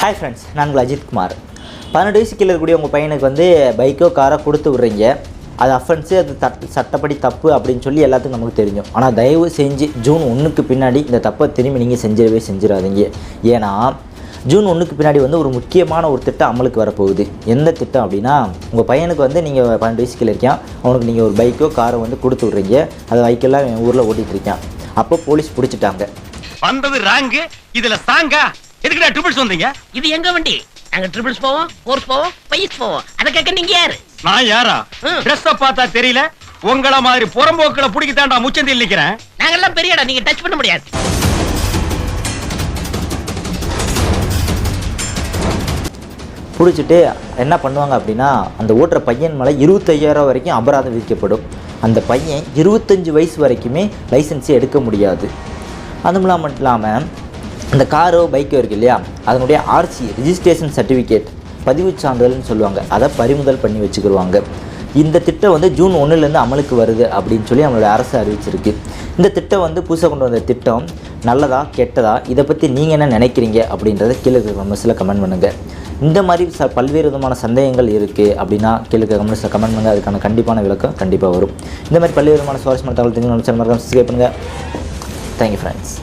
Hi friends நான் உங்கள் அஜித் குமார். பன்னெண்டு வயசு கீழே இருக்கக்கூடிய உங்கள் பையனுக்கு வந்து பைக்கோ காரோ கொடுத்து விட்றீங்க. அது அஃபென்ஸு அது தட் சட்டப்படி தப்பு அப்படின்னு சொல்லி எல்லாத்துக்கும் நமக்கு தெரியும். ஆனால் தயவு செஞ்சு ஜூன் ஒன்றுக்கு பின்னாடி இந்த தப்பை திரும்பி நீங்கள் செஞ்சிடவே செஞ்சிடாதீங்க. ஏன்னா ஜூன் ஒன்றுக்கு பின்னாடி வந்து ஒரு முக்கியமான ஒரு திட்டம் அமலுக்கு வரப்போகுது. எந்த திட்டம் அப்படின்னா உங்கள் பையனுக்கு வந்து நீங்கள் பன்னெண்டு வயசு கீழே இருக்கான் அவனுக்கு நீங்கள் ஒரு பைக்கோ காரோ வந்து கொடுத்து விட்றீங்க. அதை பைக்கெல்லாம் என் ஊரில் ஓட்டிகிட்டு இருக்கான் அப்போ போலீஸ் பிடிச்சிட்டாங்க. வந்தது ராங்கு இதில் சாங்கா? எதுக்குடா ட்ரிபிள்ஸ் வந்தீங்க? இது எங்க வண்டி? நாங்க ட்ரிபிள்ஸ் போவோம் ஃபோர்ஸ் போவோம் பைஸ் போவோம். அத கேட்க நீங்க யாரு? நான் யாரா? ம். ட்ரெஸ்ஸ பார்த்தா தெரியல. உங்கள மாதிரி புறம்போக்களை பிடிக்கத்தாண்டா முச்சந்தில் நிக்கிறேன். நாங்கெல்லாம் பெரிய இடம் நீங்க டச் பண்ண முடியாது. பிடிச்சிட்டு என்ன பண்ணுவாங்க அப்படின்னா அந்த ஓட்டுற பையன் மேலே இருபத்தையாயிரம் வரைக்கும் அபராதம் விதிக்கப்படும். அந்த பையன் இருபத்தஞ்சி வயசு வரைக்குமே லைசன்ஸே எடுக்க முடியாது. அதுவும் இல்லாமல் இந்த காரோ பைக்கோ இருக்கு இல்லையா? அதனுடைய ஆர்சி ரிஜிஸ்ட்ரேஷன் சர்டிஃபிகேட் பதிவுச் சான்றிதழ்னு சொல்லுவாங்க. அதை பறிமுதல் பண்ணி வச்சுக்கிடுவாங்க இந்த திட்டம் வந்து ஜூன் ஒன்றுலேருந்து அமலுக்கு வருது அப்படின்னு சொல்லி நம்மளோட அரசு அறிவிச்சிருக்கு. இந்த திட்டம் வந்து புதுசாக கொண்டு வந்த திட்டம் நல்லதா கெட்டதா இதை பற்றி நீங்கள் என்ன நினைக்கிறீங்க அப்படின்றத கீழே கமெண்ட்ஸில் கமெண்ட் பண்ணுங்கள் இந்த மாதிரி ச பல்வேறு விதமான சந்தேகங்கள் இருக்குது அப்படின்னா கீழே கமெண்ட்ஸில் கமெண்ட் பண்ணுங்கள் அதுக்கான கண்டிப்பான விளக்கம் கண்டிப்பாக வரும். இந்த மாதிரி பல்வேறு விதமான சுவாரஸ்யமான தகவல் தெரிஞ்சு நம்ம சேனல் மறக்காம சப்ஸ்கிரைப் பண்ணுங்கள் தேங்க்யூ ஃப்ரெண்ட்ஸ்